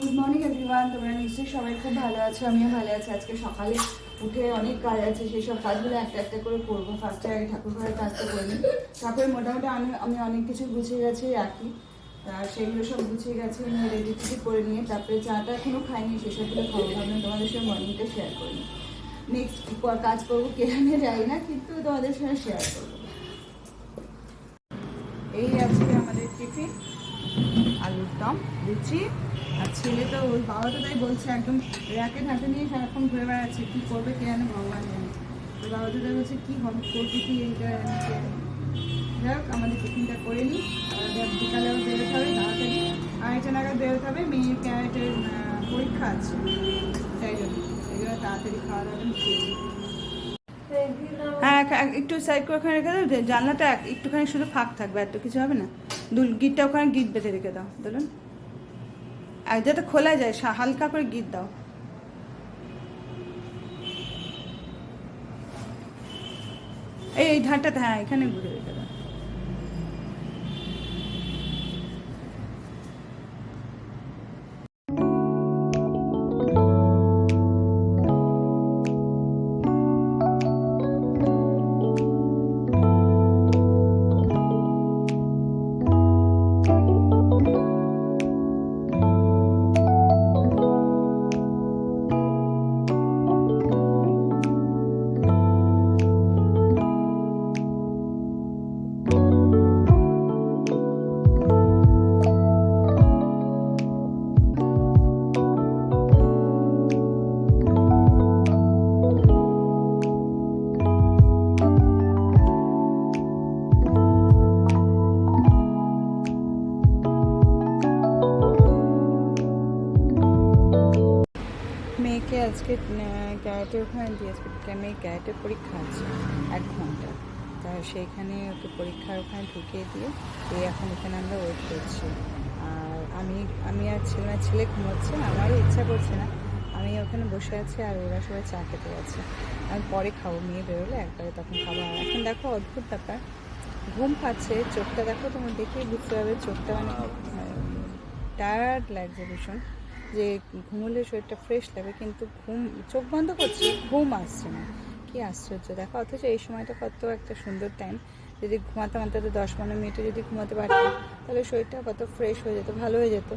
Good morning everyone তোমরা নিশ্চয়ই সবাই খুব ভালো আছো, আমিও ভালো আছি। আজকে সকালে উঠে অনেক কাজ আছে, সেই সব কাজগুলো একটা একটা করে করব। ফার্স্টে আগে ঠাকুর ঘরের কাজটা করে নিই। তারপরে মোটামুটি আমি আমি অনেক কিছু গুছিয়ে গেছি, রাখি। আর সেগুলো সব গুছিয়ে গেছি, নিয়ে রেডি টেডি করে নিয়ে তারপরে চাটা এখনও খাইনি সেসবগুলো খাব। ভাবলাম তোমাদের সঙ্গে মর্নিংটা শেয়ার করি নেক্সট কাজ করব কে জানে যাই না, কিন্তু তোমাদের সঙ্গে শেয়ার করব। এই আজকে আমাদের টিফিন আলুর দম, লুচি, আর ছেলে তো ওর বাবা তো তাই বলছে, একদম র্যাকেট হাতে নিয়ে সারাক্ষণ ঘুরে বেড়াচ্ছে, কী করবে কে জানে, ভগবান জানে। তো বাবা তো তাই বলছে, কী হবে করবি কি এইটা যাই হোক, আমাদের টিফিনটা করে নিই বিকালেও বেরোতে হবে, তাড়াতাড়ি। আড়াইটা নাগাদ বেরোতে হবে, মেয়ের ক্যারেটের পরীক্ষা আছে। তাই জন্য সেই জন্য তাড়াতাড়ি খাওয়া দাওয়াটা খেয়ে একটু সাইড করে ওখানে রেখে দাও জানলাটা এক- একটুখানি শুধু ফাঁক থাকবে এত কিছু হবে না। দুল গিটটা ওখানে গিট বেঁধে রেখে দাও, ধরুন। আর যাতে খোলা যায় হালকা করে গিট দাও। এই এই ধারটাতে হ্যাঁ এখানে ঘুরে রেখে দাও। মেয়েকে আজকে ক্যারেটে ওখানে দিয়েছে মেয়ে ক্যারেটের পরীক্ষা আছে এক ঘণ্টা। তা সেইখানে ওকে পরীক্ষার ওখানে ঢুকিয়ে দিয়ে এই এখন এখানে আমরা ওয়েট করছি। আর আমি আমি আর ছেলে না ছেলে ঘুমোচ্ছে আমারও ইচ্ছা করছে না। আমি ওখানে বসে আছি আর ওরা সবাই চা খেতে গেছে আমি পরে খাব মেয়ে বেরোলে একবারে তখন খাব। আর এখন দেখো অদ্ভুত ব্যাপার ঘুম পাচ্ছে চোখটা দেখো তোমার দেখেই বুঝতে পারবে চোখটা মানে টায়ার্ড লাগছে ভীষণ। যে ঘুমোলে শরীরটা ফ্রেশ লাগে, কিন্তু ঘুম, চোখ বন্ধ করছি, ঘুম আসছে না। কি আশ্চর্য। দেখো, অথচ এই সময়টা কত একটা সুন্দর টাইম যদি ঘুমাতাম অন্তত দশ পনেরো মিনিটে যদি ঘুমাতে পারতাম, তাহলে শরীরটা কত ফ্রেশ হয়ে যেত, ভালো হয়ে যেত।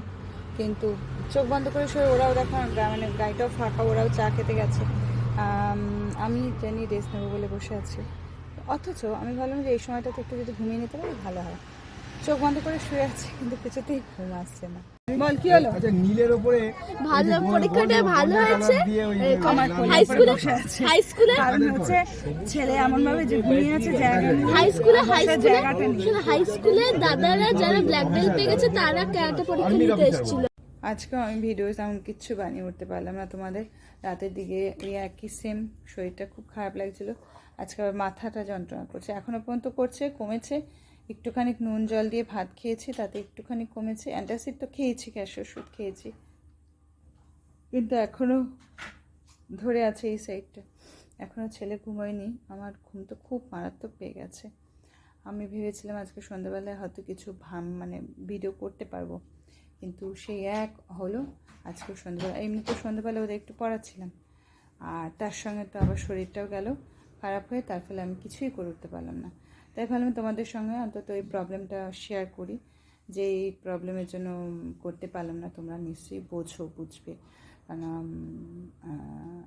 কিন্তু চোখ বন্ধ করে শরীর ওরাও দেখো মানে গাড়িটাও ফাঁকা, ওরাও চা খেতে গেছে। আমি জানি রেস্ট নেব বলে বসে আছি। অথচ আমি ভাবলাম যে এই সময়টাতে একটু যদি ঘুমিয়ে নিতে পারি, ভালো হয়। চোখ বন্ধ করে শুয়ে আছে কিন্তু কিছুতেই ঘুম আসছে না। বল কি হলো? আচ্ছা নীলের উপরে ভালো এই পরীক্ষাটা ভালো হয়েছে? এই হাই স্কুলে হাই স্কুলে কারণ হচ্ছে ছেলে এমন ভাবে যে ঘুমিয়ে আছে জায়গা হাই স্কুলে হাই স্কুলে হাই স্কুলে দাদারা যারা ব্ল্যাক বেল্ট পেয়ে গেছে তারা ক্যারাটে পরীক্ষা এসেছিল। আজকে আমি ভিডিও তেমন কিচ্ছু বানিয়ে উঠতে পারলাম না তোমাদের রাতের দিকে ওই একই সেম শরীরটা খুব খারাপ লাগছিল। আজকে আবার মাথাটা যন্ত্রণা করছে। এখনও পর্যন্ত করছে কমেছে একটুখানি নুন জল দিয়ে ভাত খেয়েছি, তাতে একটুখানি কমেছে। অ্যান্টাসিড তো খেয়েছি গ্যাসের ওষুধ খেয়েছি। কিন্তু এখনও ধরে আছে এই সাইডটা এখনও ছেলে ঘুমোয়নি, আমার ঘুম তো খুব মারাত্মক পেয়ে গেছে। আমি ভেবেছিলাম আজকে সন্ধ্যাবেলায় হয়তো কিছু ভাম মানে ভিডিও করতে পারব। কিন্তু সেই এক হলো, আজকে সন্ধ্যাবেলা এমনি তো সন্ধ্যাবেলা ওদের একটু পড়াচ্ছিলাম। আর তার সঙ্গে তো আবার শরীরটাও গেল খারাপ হয়ে, তার ফলে আমি কিছুই করে উঠতে পারলাম না। তাই ভাবলাম তোমাদের সঙ্গে অন্তত এই প্রবলেমটা শেয়ার করি, যে এই প্রবলেমের জন্য করতে পারলাম না, তোমরা নিশ্চয়ই বোঝো, বুঝবে। কারণ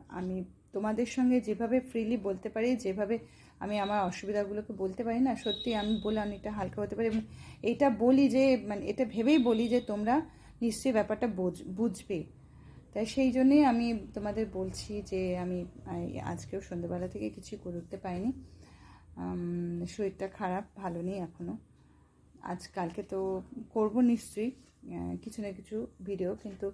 আমি তোমাদের সঙ্গে যেভাবে ফ্রিলি বলতে পারি, যেভাবে আমি আমার অসুবিধাগুলোকে বলতে পারি না, সত্যি আমি বলে অনেকটা হালকা হতে পারি। এবং এইটা বলি যে মানে এটা ভেবেই বলি যে, তোমরা নিশ্চয়ই ব্যাপারটা বোঝ- বুঝবে। তাই সেই জন্যেই আমি তোমাদের বলছি যে, আমি আজকেও সন্ধ্যেবেলা থেকে কিছু করে উঠতে পারিনি। শরীরটা খারাপ, ভালো নেই এখনও আজ কালকে তো করব নিশ্চয়ই কিছু না কিছু ভিডিও কিন্তু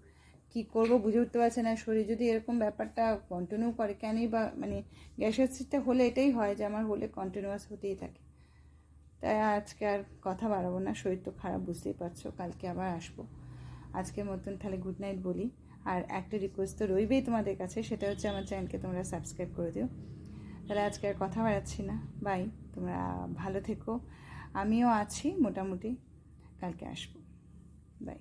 কি করব বুঝে উঠতে পারছে না। শরীর যদি এরকম ব্যাপারটা কন্টিনিউ করে, কেনই বা মানে গ্যাসের সিটটা হলে এটাই হয় যে আমার হলে কন্টিনিউয়াস হতেই থাকে। তাই আজকে আর কথা বাড়াবো না, শরীর তো খারাপ, বুঝতেই পারছ, কালকে আবার আসব। আজকের মতন তাহলে গুড নাইট বলি। আর একটা রিকোয়েস্ট তো রইবেই তোমাদের কাছে, সেটা হচ্ছে আমার চ্যানেলকে তোমরা সাবস্ক্রাইব করে দিও। তাহলে আজকে আর কথা বাড়াচ্ছি না। বাই তোমরা ভালো থেকো। আমিও আছি, মোটামুটি কালকে আসব। বাই